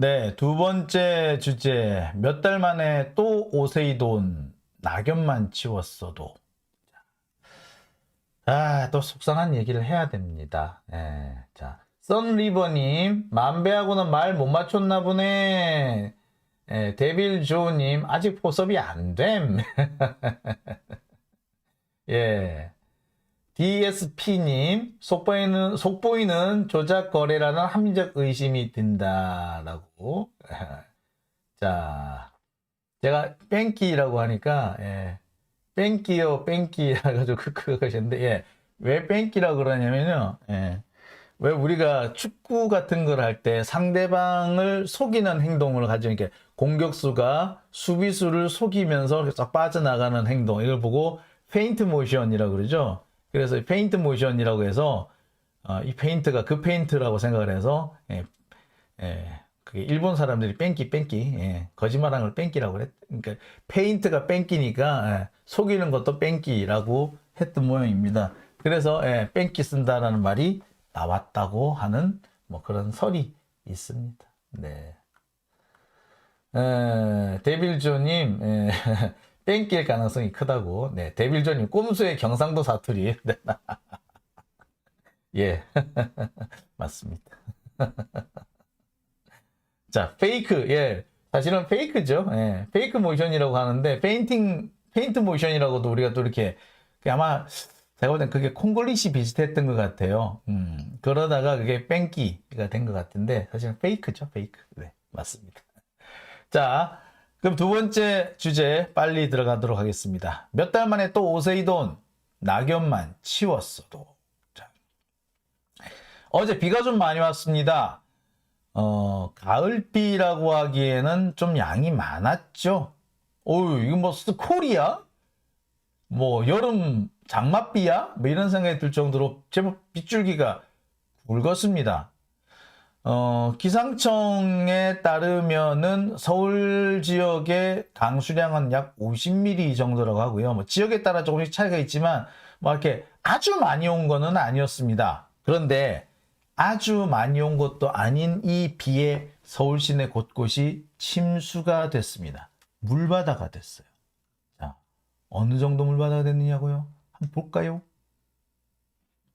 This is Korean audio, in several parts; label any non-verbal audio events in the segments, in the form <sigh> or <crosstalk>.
네, 두 번째 주제. 몇 달 만에 또 오세이돈 낙엽만 치웠어도. 아, 또 속상한 얘기를 해야 됩니다. 예, 자, 썬리버님, 만배하고는 말 못 맞췄나 보네. 예, 데빌 조님, 아직 포섭이 안 됨. <laughs> 예. DSP님, 속보이는, 속보이는 조작 거래라는 합리적 의심이 든다라고. <laughs> 자, 제가 뺑기라고 하니까, 예. 뺑기요, 뺑기 해가지고 크크 하셨는데, 예. 왜 뺑기라고 그러냐면요, 예. 왜 우리가 축구 같은 걸 할 때 상대방을 속이는 행동을 가지고 이렇게 공격수가 수비수를 속이면서 쫙 빠져나가는 행동, 이걸 보고 페인트 모션이라고 그러죠. 그래서 이 페인트 모션이라고 해서 어, 이 페인트가 그 페인트라고 생각을 해서 예, 예, 그게 일본 사람들이 뺑기 뺑기 예, 거짓말하는 걸 뺑기라고 그랬. 그러니까 페인트가 뺑기니까 예, 속이는 것도 뺑기라고 했던 모양입니다. 그래서 예, 뺑기 쓴다라는 말이 나왔다고 하는 뭐 그런 설이 있습니다. 네. 에, 데빌조님, 에, 뺑길 가능성이 크다고. 네, 데빌조님, 꼼수의 경상도 사투리. <laughs> 네. 예, <laughs> 맞습니다. <laughs> 자, 페이크, 예. 사실은 페이크죠. 예, 페이크 모션이라고 하는데, 페인팅, 페인트 모션이라고도 우리가 또 이렇게, 그 아마, 제가 볼 땐 그게 콩글리시 비슷했던 것 같아요. 음, 그러다가 그게 뺑기가 된 것 같은데, 사실은 페이크죠, 페이크. 네, 맞습니다. 자, 그럼 두 번째 주제 빨리 들어가도록 하겠습니다. 몇 달 만에 또 오세이돈 낙엽만 치웠어도. 자, 어제 비가 좀 많이 왔습니다. 어, 가을비라고 하기에는 좀 양이 많았죠. 어유 이거 뭐 스콜이야? 뭐 여름 장맛비야? 뭐 이런 생각이 들 정도로 제법 빗줄기가 굵었습니다. 어, 기상청에 따르면은 서울 지역의 강수량은 약 50mm 정도라고 하고요. 뭐 지역에 따라 조금씩 차이가 있지만 뭐 이렇게 아주 많이 온 거는 아니었습니다. 그런데 아주 많이 온 것도 아닌 이 비에 서울 시내 곳곳이 침수가 됐습니다. 물바다가 됐어요. 자, 어느 정도 물바다가 됐느냐고요? 한번 볼까요?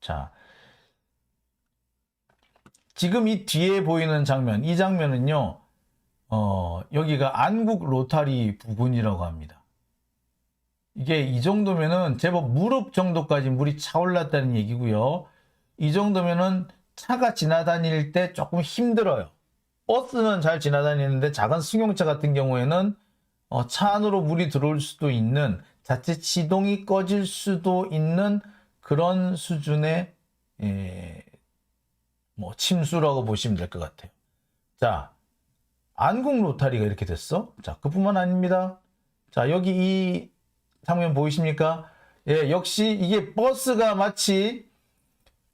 자, 지금 이 뒤에 보이는 장면, 이 장면은요, 어, 여기가 안국 로타리 부근이라고 합니다. 이게 이 정도면은 제법 무릎 정도까지 물이 차올랐다는 얘기고요. 이 정도면은 차가 지나다닐 때 조금 힘들어요. 버스는 잘 지나다니는데 작은 승용차 같은 경우에는 어, 차 안으로 물이 들어올 수도 있는 자칫 시동이 꺼질 수도 있는 그런 수준의 예, 뭐 침수라고 보시면 될 것 같아요. 자, 안국 로타리가 이렇게 됐어. 자, 그뿐만 아닙니다. 자, 여기 이 장면 보이십니까? 예, 역시 이게 버스가 마치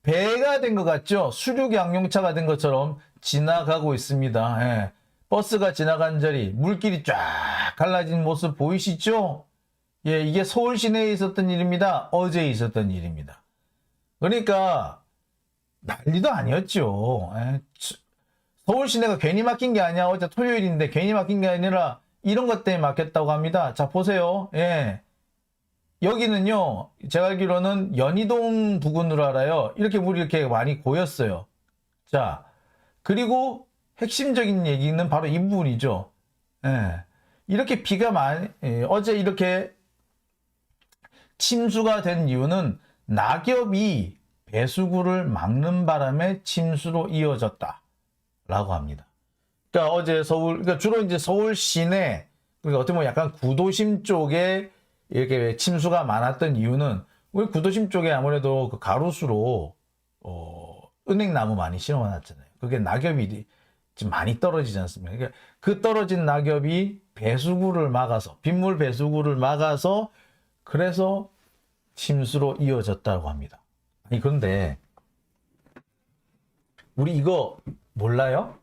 배가 된 것 같죠? 수륙 양용차가 된 것처럼 지나가고 있습니다. 예, 버스가 지나간 자리, 물길이 쫙 갈라진 모습 보이시죠? 예, 이게 서울 시내에 있었던 일입니다. 어제 있었던 일입니다. 그러니까 난리도 아니었죠. 에, 치- 서울 시내가 괜히 막힌 게 아니야. 어제 토요일인데 괜히 막힌 게 아니라 이런 것 때문에 막혔다고 합니다. 자, 보세요. 예. 여기는요, 제가 알기로는 연희동 부근으로 알아요. 이렇게 물이 이렇게 많이 고였어요. 자, 그리고 핵심적인 얘기는 바로 이 부분이죠. 예. 이렇게 비가 많이, 예, 어제 이렇게 침수가 된 이유는 낙엽이 배수구를 막는 바람에 침수로 이어졌다. 라고 합니다. 그러니까 어제 서울, 그러니까 주로 이제 서울 시내, 그러니까 어떻게 보면 약간 구도심 쪽에 이렇게 침수가 많았던 이유는 우리 구도심 쪽에 아무래도 그 가로수로, 어, 은행나무 많이 심어놨잖아요. 그게 낙엽이 지금 많이 떨어지지 않습니까? 그러니까 그 떨어진 낙엽이 배수구를 막아서, 빗물 배수구를 막아서 그래서 침수로 이어졌다고 합니다. 아니, 그런데, 우리 이거 몰라요?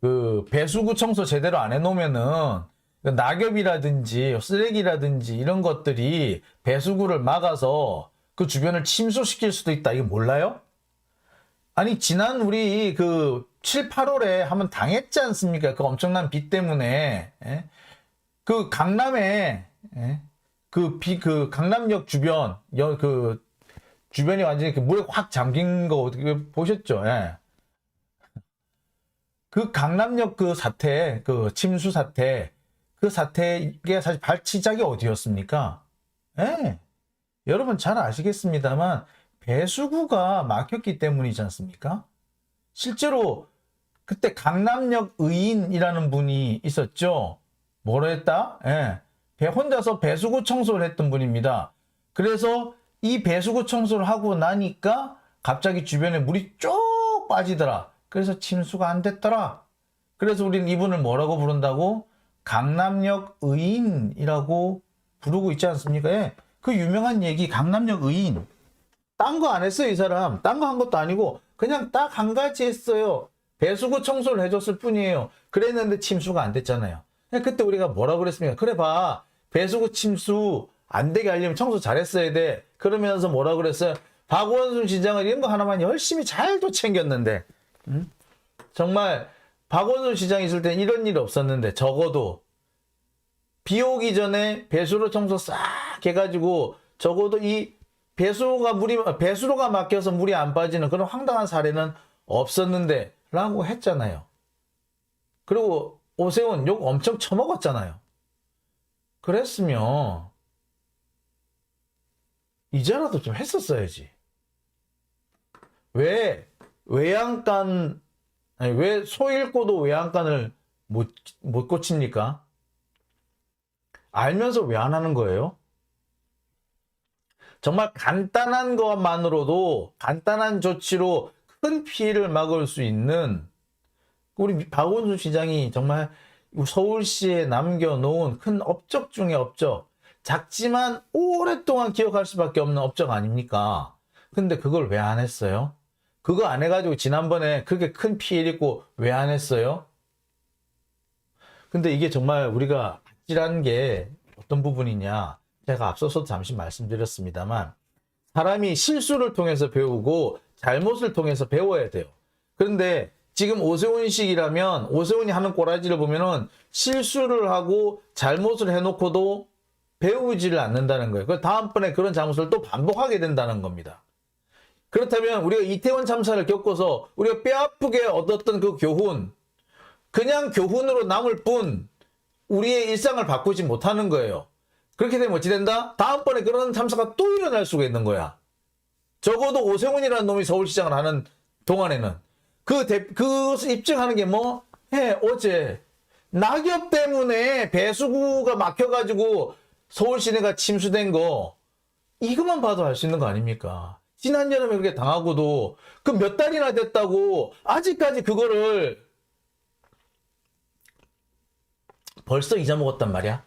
그, 배수구 청소 제대로 안 해놓으면은, 그 낙엽이라든지 쓰레기라든지 이런 것들이 배수구를 막아서 그 주변을 침수시킬 수도 있다. 이거 몰라요? 아니, 지난 우리 그 7, 8월에 한번 당했지 않습니까? 그 엄청난 비 때문에. 예? 그 강남에, 예? 그 비, 그 강남역 주변, 여, 그 주변이 완전히 그 물에 확 잠긴 거 어떻게 보셨죠? 예. 그 강남역 그 사태, 그 침수 사태, 그 사태가 사실 발치작이 어디였습니까? 예. 여러분 잘 아시겠습니다만 배수구가 막혔기 때문이지 않습니까? 실제로 그때 강남역 의인이라는 분이 있었죠. 뭐라 했다? 예. 배 혼자서 배수구 청소를 했던 분입니다. 그래서 이 배수구 청소를 하고 나니까 갑자기 주변에 물이 쭉 빠지더라. 그래서 침수가 안 됐더라. 그래서 우리는 이분을 뭐라고 부른다고? 강남역 의인이라고 부르고 있지 않습니까? 예. 그 유명한 얘기 강남역 의인. 딴 거 안 했어요, 이 사람. 딴 거 한 것도 아니고 그냥 딱 한 가지 했어요. 배수구 청소를 해줬을 뿐이에요. 그랬는데 침수가 안 됐잖아요. 그냥 그때 우리가 뭐라 그랬습니까? 그래 봐. 배수구 침수 안 되게 하려면 청소 잘했어야 돼. 그러면서 뭐라 그랬어요? 박원순 시장은 이런 거 하나만 열심히 잘도 챙겼는데. 음? 정말 박원순 시장 있을 땐 이런 일 없었는데 적어도 비 오기 전에 배수로 청소 싹 해가지고 적어도 이 배수로가 물이 배수로가 막혀서 물이 안 빠지는 그런 황당한 사례는 없었는데 라고 했잖아요. 그리고 오세훈 욕 엄청 처먹었잖아요. 그랬으면 이제라도 좀 했었어야지. 왜 외양간 아니 왜 소 잃고도 외양간을 못 못 고칩니까? 알면서 왜 안 하는 거예요? 정말 간단한 것만으로도 간단한 조치로 큰 피해를 막을 수 있는 우리 박원순 시장이 정말 서울시에 남겨놓은 큰 업적 중의 업적 작지만 오랫동안 기억할 수밖에 없는 업적 아닙니까? 근데 그걸 왜 안 했어요? 그거 안 해가지고 지난번에 그렇게 큰 피해를 입고 왜 안 했어요? 근데 이게 정말 우리가 아찔한 게 어떤 부분이냐 제가 앞서서 잠시 말씀드렸습니다만 사람이 실수를 통해서 배우고 잘못을 통해서 배워야 돼요. 그런데 지금 오세훈식이라면 오세훈이 하는 꼬라지를 보면은 실수를 하고 잘못을 해놓고도 배우지를 않는다는 거예요. 그 다음번에 그런 잘못을 또 반복하게 된다는 겁니다. 그렇다면 우리가 이태원 참사를 겪어서 우리가 뼈아프게 얻었던 그 교훈, 그냥 교훈으로 남을 뿐 우리의 일상을 바꾸지 못하는 거예요. 그렇게 되면 어찌 된다? 다음번에 그런 참사가 또 일어날 수가 있는 거야. 적어도 오세훈이라는 놈이 서울시장을 하는 동안에는 그, 대, 그 입증하는 게 뭐? 해, 어제 낙엽 때문에 배수구가 막혀가지고 서울 시내가 침수된 거 이것만 봐도 알 수 있는 거 아닙니까? 지난 여름에 그렇게 당하고도 그 몇 달이나 됐다고 아직까지 그거를 벌써 잊어먹었단 말이야.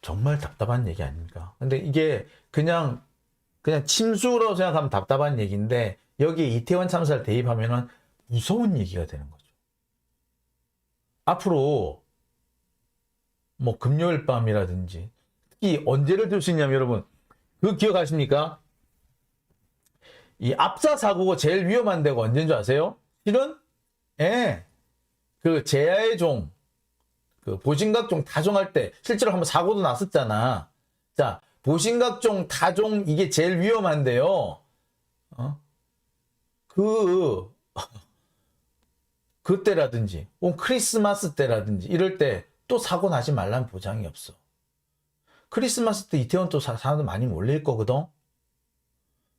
정말 답답한 얘기 아닙니까? 근데 이게 그냥 그냥 침수라고 생각하면 답답한 얘기인데 여기에 이태원 참사를 대입하면은 무서운 얘기가 되는 거죠. 앞으로 뭐 금요일 밤이라든지 특히 언제를 들 수 있냐면 여러분 그 기억하십니까? 이 압사 사고가 제일 위험한 데가 언제인 줄 아세요? 실은 예. 그 제야의 종, 그 보신각종 타종할 때 실제로 한번 사고도 났었잖아. 자, 보신각종 타종 이게 제일 위험한데요. 어? 그 <laughs> 그때라든지 혹은 크리스마스 때라든지 이럴 때 또 사고 나지 말라는 보장이 없어. 크리스마스 때 이태원 또 사- 사람들 많이 몰릴 거거든.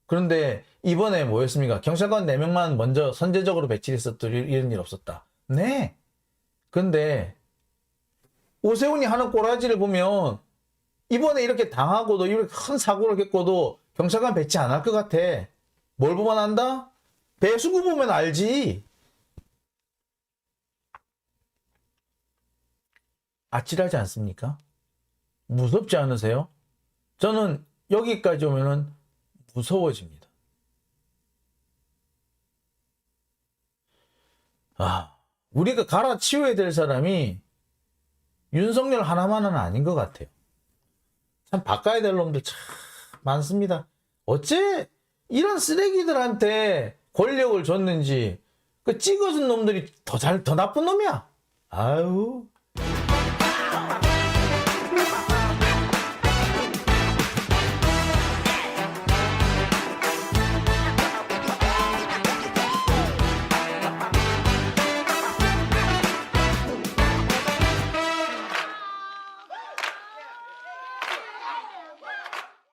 그런데 이번에 뭐였습니까? 경찰관 4명만 먼저 선제적으로 배치했었던 이런 일 없었다. 네. 근데 오세훈이 하는 꼬라지를 보면 이번에 이렇게 당하고도 이렇게 큰 사고를 겪고도 경찰관 배치 안 할 것 같아. 뭘 보면 안다? 배수구 보면 알지. 아찔하지 않습니까? 무섭지 않으세요? 저는 여기까지 오면은 무서워집니다. 아, 우리가 갈아치워야 될 사람이 윤석열 하나만은 아닌 것 같아요. 참 바꿔야 될 놈들 참 많습니다. 어째 이런 쓰레기들한테 권력을 줬는지 그 찍어준 놈들이 더 잘 더 나쁜 놈이야. 아유